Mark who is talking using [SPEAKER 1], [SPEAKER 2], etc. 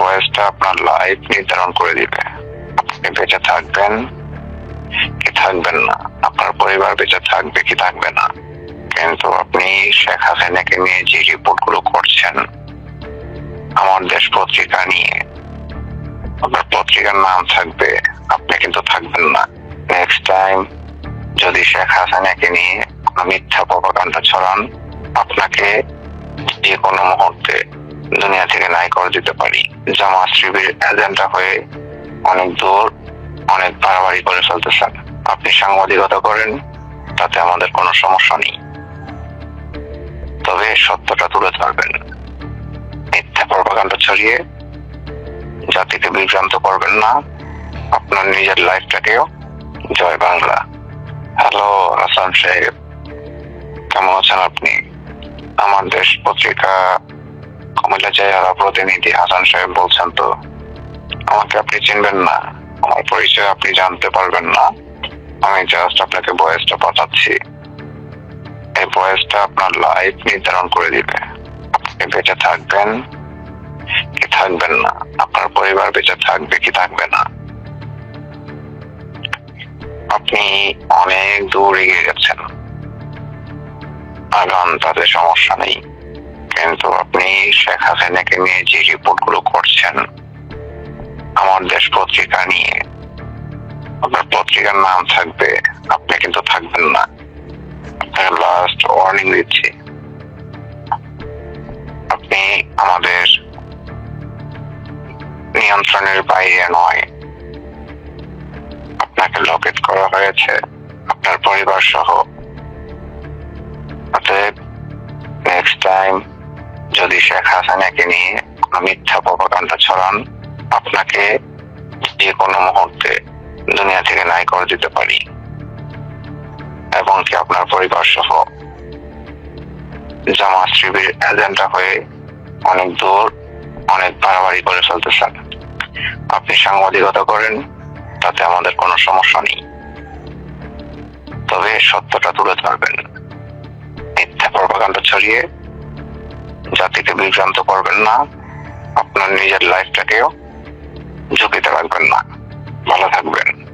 [SPEAKER 1] বয়সটা আপনার লাইফ নির্ধারণ করে দিবে। আপনি বেঁচে থাকবেন কি থাকবেন না? আপনার পরিবার বেঁচে থাকবে কি থাকবে না? কিন্তু আপনি শেখ হাসিনাকে নিয়ে যে রিপোর্টগুলো করছেন, আমার দেশ পত্রিকা নিয়ে, আপনার পত্রিকার নাম থাকবে, আপনি কিন্তু থাকবেন না। নেক্সট টাইম যদি শেখ হাসিনাকে নিয়ে কোনো মিথ্যা প্রপাগান্ডা ছড়ান, আপনাকে যে কোনো মুহূর্তে দুনিয়া থেকে নাই করে দিতে পারি। জামাত শিবির এজেন্ডা হয়ে অনেক দূর অনেক বাড়াবাড়ি করে ফেলতেছেন। আপনি সাংবাদিকতা করেন, তাতে আমাদের কোনো সমস্যা নেই। তবে সত্যটা তুলে ধরবেন। মিথ্যা প্রপাগান্ডা ছড়িয়ে জাতিকে বিভ্রান্ত করবেন না। আপনার নিজের লাইফটাকেও জয় বাংলা। হ্যালো, হাসান সাহেব। কেমন আছেন আপনি? আমার দেশ পত্রিকা কুমিল্লা জেলার প্রতিনিধি হাসান সাহেব বলছেন তো। আমাকে আপনি চিনবেন না। আমার পরিচয় আপনি জানতে পারবেন না। আমি জাস্ট আপনাকে বয়সটা পাঠাচ্ছি। এই বয়সটা আপনার লাইফ নির্ধারণ করে দিবে। আপনি বেঁচে থাকবেন কি থাকবেন না। আপনার পরিবার বেঁচে থাকবে কি থাকবে না। আপনি অনেক দূর এগিয়ে গেছেন। আগান তাতে সমস্যা নেই। কিন্তু আপনি শেখ হাসিনাকে নিয়ে যে রিপোর্টগুলো করছেন, আমার দেশ পত্রিকা নিয়ে, আপনার পত্রিকার নাম থাকবে, আপনি কিন্তু থাকবেন না। আপনাকে লাস্ট ওয়ার্নিং দিচ্ছি। আপনি আমাদের নিয়ন্ত্রণের বাইরে নয়। আপনাকে লকেট করা হয়েছে, আপনার পরিবার সহ যদি শেখ হাসিনাকে নিয়ে মিথ্যা প্রপাগান্ডা ছড়ান, আপনাকে যে কোনো মুহূর্তে দুনিয়া থেকে নাই করে দিতে পারি। এবং কি আপনার পরিবার সহ জামাত শিবির এজেন্ডা হয়ে অনেক দূর, অনেক বাড়াবাড়ি করে ফেলতেছেন। আপনি সাংবাদিকতা করেন, তাতে আমাদের কোনো সমস্যা নেই। তবে সত্যটা তুলে ধরবেন। মিথ্যা প্রপাগান্ডা ছড়িয়ে জাতিকে বিভ্রান্ত করবেন না। আপনার নিজের লাইফটাকেও ঝুঁকিতে রাখবেন না। ভালো থাকবেন।